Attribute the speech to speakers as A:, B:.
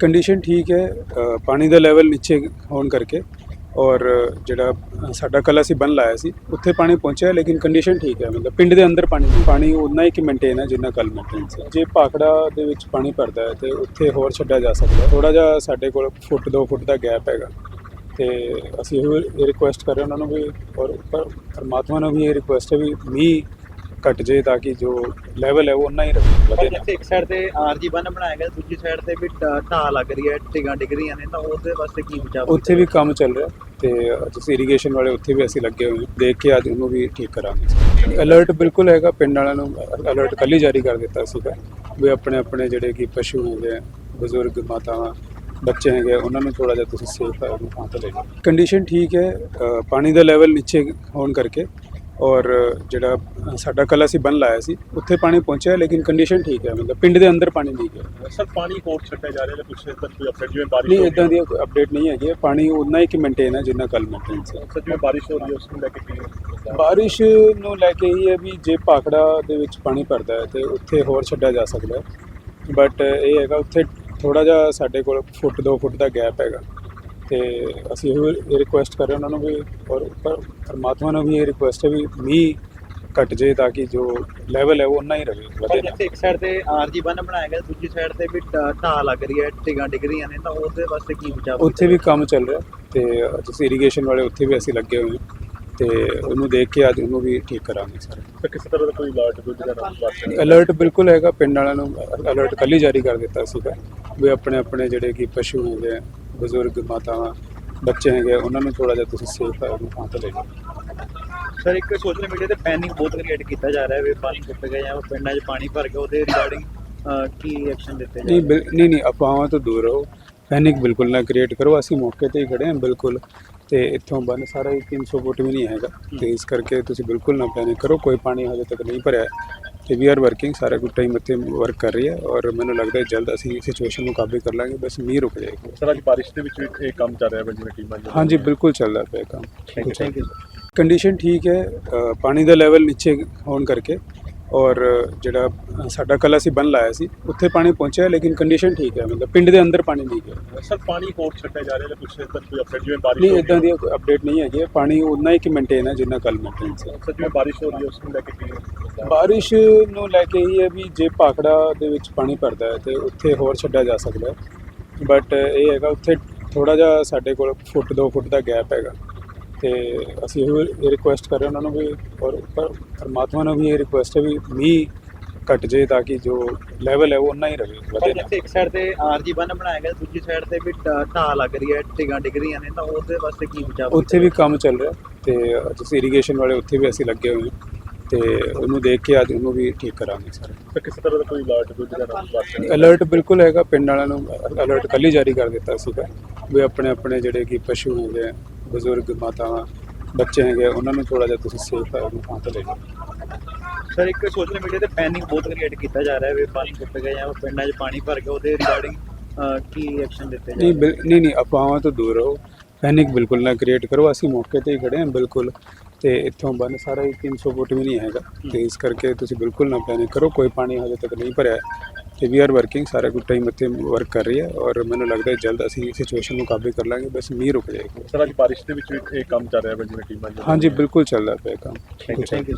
A: Condition ਠੀਕ ਹੈ ਪਾਣੀ ਦਾ ਲੈਵਲ ਨੀਚੇ ਹੋਣ ਕਰਕੇ ਔਰ ਜਿਹੜਾ ਸਾਡਾ ਕੱਲ੍ਹ ਅਸੀਂ ਬੰਨ ਲਾਇਆ ਸੀ, ਉੱਥੇ ਪਾਣੀ ਪਹੁੰਚਿਆ, ਲੇਕਿਨ ਕੰਡੀਸ਼ਨ ਠੀਕ ਹੈ, ਮਤਲਬ ਪਿੰਡ ਦੇ ਅੰਦਰ ਪਾਣੀ ਪਾਣੀ ਉਨਾ ਹੀ ਕਿ ਮੇਨਟੇਨ ਹੈ ਜਿੰਨਾ ਕੱਲ ਮੇਨਟੇਨ ਸੀ। ਜੇ ਪਾਖੜਾ ਦੇ ਵਿੱਚ ਪਾਣੀ ਭਰਦਾ ਹੈ ਤੇ ਉੱਥੇ ਹੋਰ ਛੱਡਿਆ ਜਾ ਸਕਦਾ ਥੋੜਾ ਜਿਹਾ ਸਾਡੇ ਕੋਲ ਫੁੱਟ 2 ਫੁੱਟ ਦਾ ਗੈਪ ਹੈਗਾ ਤੇ ਅਸੀਂ ਇਹ ਰਿਕੁਐਸਟ ਕਰ ਰਹੇ ਉਹਨਾਂ ਨੂੰ ਵੀ ਔਰ ਪਰਮਾਤਮਾ ਨੂੰ ਵੀ ਇਹ ਰਿਕੁਐਸਟ ਹੈ ਵੀ ਮੀਂਹ ਘਟ ਜੇ ਤਾਂ ਕਿ ਜੋ ਲੈਵਲ ਹੈ ਉਹ ਉਨਾ ਹੀ
B: ਪਰ
A: ਨਾ।
B: ਜਿੱਥੇ ਇੱਕ ਸਾਈਡ ਤੇ ਆਰਜੀ ਬੰਨ ਬਣਾਇਆ ਗਿਆ ਦੂਜੀ ਸਾਈਡ ਤੇ ਵੀ ਢਾ- ਢਾਹ ਲੱਗ ਰਹੀ ਹੈ ਟਿਕਾਂ ਡਿੱਗ ਰਹੀਆਂ ਨੇ ਤਾਂ ਉਹਦੇ ਵਾਸਤੇ ਕੀ ਬਚਾਅ
A: ਉੱਥੇ ਵੀ ਕੰਮ ਚੱਲ ਰਿਹਾ ਤੇ ਜਿਸ ਇਰੀਗੇਸ਼ਨ ਵਾਲੇ ਉੱਥੇ ਵੀ ਅਸੀਂ ਲੱਗੇ ਹੋਏ ਹਾਂ। ਦੇਖ ਕੇ ਅੱਜ ਉਹਨੂੰ ਵੀ ਠੀਕ ਕਰਾਂਗੇ। ਅਲਰਟ ਬਿਲਕੁਲ ਹੈਗਾ ਪਿੰਡ ਵਾਲਿਆਂ ਨੂੰ ਅਲਰਟ ਕੱਲ੍ਹ ਹੀ ਜਾਰੀ ਕਰ ਦਿੱਤਾ ਸੀਗਾ ਵੀ ਆਪਣੇ ਆਪਣੇ ਜਿਹੜੇ ਕਿ ਪਸ਼ੂ ਹੈਗੇ ਆ, ਬਜ਼ੁਰਗ ਮਾਤਾਵਾਂ ਬੱਚੇ ਹੈਗੇ ਆ, ਉਹਨਾਂ ਨੂੰ ਥੋੜਾ ਜਿਹਾ ਤੁਸੀਂ ਸੇਫ ਥਾਂ ਤੇ ਲੈ ਜਾਓ। ਕੰਡੀਸ਼ਨ ਠੀਕ ਹੈ ਅ, ਪਾਣੀ ਦਾ ਲੈਵਲ ਨੀਚੇ ਹੋਣ ਕਰਕੇ ਔਰ ਜਿਹੜਾ ਸਾਡਾ ਕੱਲ੍ਹ ਅਸੀਂ ਬੰਨ ਲਾਇਆ ਸੀ ਉੱਥੇ ਪਾਣੀ ਪਹੁੰਚਿਆ ਲੇਕਿਨ ਕੰਡੀਸ਼ਨ ਠੀਕ ਹੈ ਮਤਲਬ ਪਿੰਡ ਦੇ ਅੰਦਰ ਪਾਣੀ ਨਹੀਂ ਗਿਆ।
C: ਸਰ ਪਾਣੀ ਹੋਰ ਛੱਡਿਆ ਜਾ ਰਿਹਾ ਜਾਂ ਕੁਛ ਇਦਾਂ ਕੋਈ ਅਪਡੇਟ ਜਿਵੇਂ ਬਾਰਿਸ਼
A: ਨਹੀਂ ਇਦਾਂ ਦੀ ਕੋਈ ਅਪਡੇਟ ਨਹੀਂ ਹੈਗੀ। ਪਾਣੀ ਉਨਾ ਹੀ ਕਿ ਮੇਨਟੇਨ ਹੈ ਜਿੰਨਾ ਕੱਲ ਮੇਨਟੇਨ ਸੀ।
C: ਸਰ ਜਿਵੇਂ ਬਾਰਿਸ਼ ਹੋ ਰਹੀ ਹੈ ਉਸ ਨੂੰ ਲੈ ਕੇ ਕੀ
A: ਬਾਰਿਸ਼ ਨੂੰ ਲੈ ਕੇ ਹੀ ਹੈ ਵੀ ਜੇ ਪਾਖੜਾ ਦੇ ਵਿੱਚ ਪਾਣੀ ਭਰਦਾ ਹੈ ਤੇ ਉੱਥੇ ਹੋਰ ਛੱਡਿਆ ਜਾ ਸਕਦਾ ਹੈ। ਬਟ ਇਹ ਹੈਗਾ ਉੱਥੇ ਥੋੜਾ ਜਿਹਾ ਸਾਡੇ ਕੋਲ ਫੁੱਟ 2 ਫੁੱਟ ਦਾ ਗੈਪ ਹੈਗਾ। ਤੇ ਅਸੀਂ ਇਹ ਰਿਕੁਐਸਟ ਕਰ ਰਹੇ ਉਹਨਾਂ ਨੂੰ ਵੀ ਔਰ ਪਰ ਪਰਮਾਤਮਾ ਨੂੰ ਵੀ ਇਹ ਰਿਕੁਐਸਟ ਹੈ ਵੀ ਮੀਂਹ ਘਟ ਜੇ ਤਾਂ ਕਿ ਜੋ ਲੈਵਲ ਹੈ ਉਹ ਉਨਾ ਹੀ ਰਹੇ ਵਧੇ ਨਾ।
B: ਜਿੱਥੇ ਇੱਕ ਸਾਈਡ ਤੇ ਆਰਜੀ ਬੰਨ ਬਣਾਇਆ ਗਿਆ ਦੂਜੀ ਸਾਈਡ ਤੇ ਵੀ ਢਾਹ ਲੱਗ ਰਹੀ ਹੈ ਟਿਕਾਂ ਡਿੱਗ ਰਹੀਆਂ ਨੇ ਤਾਂ ਉਹਦੇ ਵਾਸਤੇ ਕੀ ਬਚਾਅ
A: ਉੱਥੇ ਵੀ ਕੰਮ ਚੱਲ ਰਿਹਾ ਤੇ ਜਿਸ ਇਰੀਗੇਸ਼ਨ ਵਾਲੇ ਉੱਥੇ ਵੀ ਅਸੀਂ ਲੱਗੇ ਹੋਏ ਹਾਂ ਤੇ ਉਹਨੂੰ ਦੇਖ ਕੇ ਅੱਜ ਉਹਨੂੰ ਵੀ ਠੀਕ ਕਰਾਂਗੇ ਸਾਰੇ।
C: ਤਾਂ ਕਿਸੇ ਤਰ੍ਹਾਂ ਦਾ ਕੋਈ ਅਲਰਟ ਕੋਈ ਜਿਹੜਾ
A: ਅਲਰਟ ਬਿਲਕੁਲ ਹੈਗਾ ਪਿੰਡ ਵਾਲਿਆਂ ਨੂੰ ਅਲਰਟ ਕੱਲ੍ਹ ਹੀ ਜਾਰੀ ਕਰ ਦਿੱਤਾ ਸੀਗਾ ਵੀ ਆਪਣੇ ਆਪਣੇ ਜਿਹੜੇ ਕਿ ਪਸ਼ੂ ਹੈਗੇ ਆ, ਬਜ਼ੁਰਗ ਮਾਤਾਵਾਂ ਬੱਚੇ ਹੈਗੇ ਉਹਨਾਂ ਨੂੰ ਥੋੜਾ ਜਿਹਾ ਤੁਸੀਂ ਸੇਫ ਥਾਂ ਤੇ ਲੈ ਜਾਓ।
B: ਸਰ ਇੱਕ ਸੋਸ਼ਲ ਮੀਡੀਆ ਤੇ ਪੈਨਿਕ ਬਹੁਤ ਕ੍ਰੀਏਟ ਕੀਤਾ ਜਾ ਰਿਹਾ ਹੈ ਵੀ ਪਾਣੀ ਟੁੱਟ ਗਿਆ ਜਾਂ ਪਿੰਡਾਂ 'ਚ ਪਾਣੀ ਭਰ ਗਿਆ ਉਹਦੇ ਰਿਗਾਰਡਿੰਗ ਕੀ ਐਕਸ਼ਨ ਦਿੱਤੇ ਜਾ
A: ਨਹੀਂ ਨਹੀਂ ਨਹੀਂ ਅਫਵਾਹਾਂ ਤੋਂ ਦੂਰ ਰਹੋ। ਪੈਨਿਕ ਬਿਲਕੁਲ ਨਾ ਕ੍ਰੀਏਟ ਕਰੋ ਅਸੀਂ ਮੌਕੇ ਤੇ ਹੀ ਖੜੇ ਹਾਂ ਬਿਲਕੁਲ। ਤੇ ਇੱਥੋਂ ਬੰਨ ਸਾਰਾ ਹੀ 300 ਫੁੱਟ ਵੀ ਨਹੀਂ ਹੈਗਾ। ਤੇ ਇਸ ਕਰਕੇ ਤੁਸੀਂ ਬਿਲਕੁਲ ਨਾ ਪੈਨਿਕ ਕਰੋ ਕੋਈ ਪਾਣੀ ਹਜੇ ਤੱਕ ਨਹੀਂ ਭਰਿਆ। ਤੇ ਵੀ ਆਰ ਵਰਕਿੰਗ ਸਾਰਾ ਕੁਝ ਟਾਈਮ ਇੱਥੇ ਵਰਕ ਕਰ ਰਹੀ ਹੈ ਔਰ ਮੈਨੂੰ ਲੱਗਦਾ ਹੈ ਜਲਦ ਅਸੀਂ ਸਿਚੁਏਸ਼ਨ ਨੂੰ ਕਾਬੂ ਕਰ ਲਾਂਗੇ ਬਸ ਮੀਂਹ ਰੁਕ ਜਾਏਗਾ।
C: ਸਰ ਅੱਜ ਬਾਰਿਸ਼ ਦੇ ਵਿੱਚ ਵੀ ਇਹ ਕੰਮ ਚੱਲ ਰਿਹਾ ਹੈ ਜਿਵੇਂ ਟੀਮਾਂ ਦੀਆਂ।
A: ਹਾਂਜੀ ਬਿਲਕੁਲ ਚੱਲਦਾ ਪਿਆ ਕੰਮ।
B: ਥੈਂਕ ਯੂ
A: ਕੰਡੀਸ਼ਨ ਠੀਕ ਹੈ ਪਾਣੀ ਦਾ ਲੈਵਲ ਨੀਚੇ ਹੋਣ ਕਰਕੇ ਔਰ ਜਿਹੜਾ ਸਾਡਾ ਕੱਲ੍ਹ ਅਸੀਂ ਬੰਨ ਲਾਇਆ ਸੀ ਉੱਥੇ ਪਾਣੀ ਪਹੁੰਚਿਆ ਲੇਕਿਨ ਕੰਡੀਸ਼ਨ ਠੀਕ ਹੈ ਮਤਲਬ ਪਿੰਡ ਦੇ ਅੰਦਰ ਪਾਣੀ ਨਹੀਂ ਗਿਆ।
C: ਸਰ ਪਾਣੀ ਹੋਰ ਛੱਡਿਆ ਜਾ ਰਿਹਾ ਕੁਛ ਇਦਾਂ ਕੋਈ ਅਪਡੇਟ ਜਿਵੇਂ ਬਾਰਿਸ਼
A: ਨਹੀਂ ਇਦਾਂ ਦੀ ਕੋਈ ਅਪਡੇਟ ਨਹੀਂ ਹੈਗੀ। ਪਾਣੀ ਉਨਾ ਹੀ ਕਿ ਮੇਨਟੇਨ ਹੈ ਜਿੰਨਾ ਕੱਲ ਮੇਨਟੇਨ ਸੀ।
C: ਸਰ ਜਿਵੇਂ ਬਾਰਿਸ਼ ਹੋ ਰਹੀ ਹੈ ਉਸ ਨੂੰ ਲੈ ਕੇ ਕੀ
A: ਬਾਰਿਸ਼ ਨੂੰ ਲੈ ਕੇ ਹੀ ਹੈ ਵੀ ਜੇ ਪਾਖੜਾ ਦੇ ਵਿੱਚ ਪਾਣੀ ਭਰਦਾ ਹੈ ਤੇ ਉੱਥੇ ਹੋਰ ਛੱਡਿਆ ਜਾ ਸਕਦਾ ਹੈ। ਬਟ ਇਹ ਹੈਗਾ ਉੱਥੇ ਥੋੜਾ ਜਿਹਾ ਸਾਡੇ ਕੋਲ ਫੁੱਟ 2 ਫੁੱਟ ਦਾ ਗੈਪ ਹੈਗਾ। ਤੇ ਅਸੀਂ ਇਹ ਰਿਕੁਐਸਟ ਕਰ ਰਹੇ ਉਹਨਾਂ ਨੂੰ ਵੀ ਔਰ ਪਰ ਪਰਮਾਤਮਾ ਨੂੰ ਵੀ ਇਹ ਰਿਕੁਐਸਟ ਹੈ ਵੀ ਮੀਂਹ ਘਟ ਜੇ ਤਾਂ ਕਿ ਜੋ ਲੈਵਲ ਹੈ ਉਹ ਉਨਾ ਹੀ ਰਹੇ ਵਧੇ ਨਾ।
B: ਇੱਕ ਸਾਈਡ ਤੇ ਆਰਜੀ ਬੰਨ ਬਣਾਇਆ ਗਿਆ ਦੂਜੀ ਸਾਈਡ ਤੇ ਵੀ ਢਾ- ਢਾਹ ਲੱਗ ਰਹੀ ਹੈ ਟਿਕਾਂ ਡਿੱਗ ਰਹੀਆਂ ਨੇ ਤਾਂ ਉਹਦੇ ਵਾਸਤੇ ਕੀ ਬਚਾਅ
A: ਉੱਥੇ ਵੀ ਕੰਮ ਚੱਲ ਰਿਹਾ ਤੇ ਜਿਸ ਇਰੀਗੇਸ਼ਨ ਵਾਲੇ ਉੱਥੇ ਵੀ ਅਸੀਂ ਲੱਗੇ ਹੋਏ ਹਾਂ। ਤੇ ਉਹਨੂੰ ਦੇਖ ਕੇ ਅੱਜ ਉਹਨੂੰ ਵੀ ਠੀਕ ਕਰਾਂਗੇ ਸਾਰੇ।
C: ਤਾਂ ਕਿਸੇ ਤਰ੍ਹਾਂ ਦਾ ਕੋਈ ਅਲਰਟ ਕੋਈ ਜਿਹੜਾ ਵਾਸਤੇ
A: ਅਲਰਟ ਬਿਲਕੁਲ ਹੈਗਾ ਪਿੰਡ ਵਾਲਿਆਂ ਨੂੰ ਅਲਰਟ ਕੱਲ੍ਹ ਹੀ ਜਾਰੀ ਕਰ ਦਿੱਤਾ ਸੀਗਾ ਵੀ ਆਪਣੇ ਆਪਣੇ ਜਿਹੜੇ ਕਿ ਪਸ਼ੂ ਹੈਗੇ ਆ, ਬਜ਼ੁਰਗ ਮਾਤਾਵਾਂ ਬੱਚੇ ਹੈਗੇ ਉਹਨਾਂ ਨੂੰ ਥੋੜਾ ਜਿਹਾ ਤੁਸੀਂ ਸੇਫ ਉਹਨੂੰ ਥਾਂ ਤੇ ਲੈ ਜਾਓ।
B: ਸਰ ਇੱਕ ਸੋਸ਼ਲ ਮੀਡੀਆ ਤੇ ਪੈਨਿਕ ਬਹੁਤ ਕ੍ਰੀਏਟ ਕੀਤਾ ਜਾ ਰਿਹਾ ਹੈ ਵੀ ਪਾਣੀ ਟੁੱਟ ਗਿਆ ਜਾਂ ਪਿੰਡਾਂ 'ਚ ਪਾਣੀ ਭਰ ਗਿਆ ਉਹਦੇ ਰਿਗਾਰਡਿੰਗ ਕੀ ਐਕਸ਼ਨ ਦਿੱਤੇ ਜਾ
A: ਨਹੀਂ ਨਹੀਂ ਨਹੀਂ ਅਫਵਾਹਾਂ ਤੋਂ ਦੂਰ ਰਹੋ। ਪੈਨਿਕ ਬਿਲਕੁਲ ਨਾ ਕ੍ਰੀਏਟ ਕਰੋ ਅਸੀਂ ਮੌਕੇ ਤੇ ਹੀ ਖੜੇ ਹਾਂ ਬਿਲਕੁਲ। ਤੇ ਇੱਥੋਂ ਬੰਨ ਸਾਰਾ ਹੀ 300 ਫੁੱਟ ਵੀ ਨਹੀਂ ਹੈਗਾ। ਤੇ ਇਸ ਕਰਕੇ ਤੁਸੀਂ ਬਿਲਕੁਲ ਨਾ ਪੈਨਿਕ ਕਰੋ ਕੋਈ ਪਾਣੀ ਹਜੇ ਤੱਕ ਨਹੀਂ ਭਰਿਆ। ਹੈ ਤੇ ਵੀ ਆਰ ਵਰਕਿੰਗ ਸਾਰਾ ਕੁਝ ਟਾਈਮ ਇੱਥੇ ਵਰਕ ਕਰ ਰਹੀ ਹੈ ਔਰ ਮੈਨੂੰ ਲੱਗਦਾ ਹੈ ਜਲਦ ਅਸੀਂ ਸਿਚੁਏਸ਼ਨ ਨੂੰ ਕਾਬੂ ਕਰ ਲਾਂਗੇ ਬਸ ਮੀਂਹ ਰੁਕ ਜਾਏਗਾ
C: ਸਰ ਅੱਜ ਬਾਰਿਸ਼ ਦੇ ਵਿੱਚ ਵੀ ਇਹ ਕੰਮ ਚੱਲ ਰਿਹਾ ਹੈ ਜਿਵੇਂ ਟੀਮਾਂ।
A: ਹਾਂਜੀ ਬਿਲਕੁਲ ਚੱਲਦਾ ਪਿਆ ਕੰਮ।
B: Thank you thank you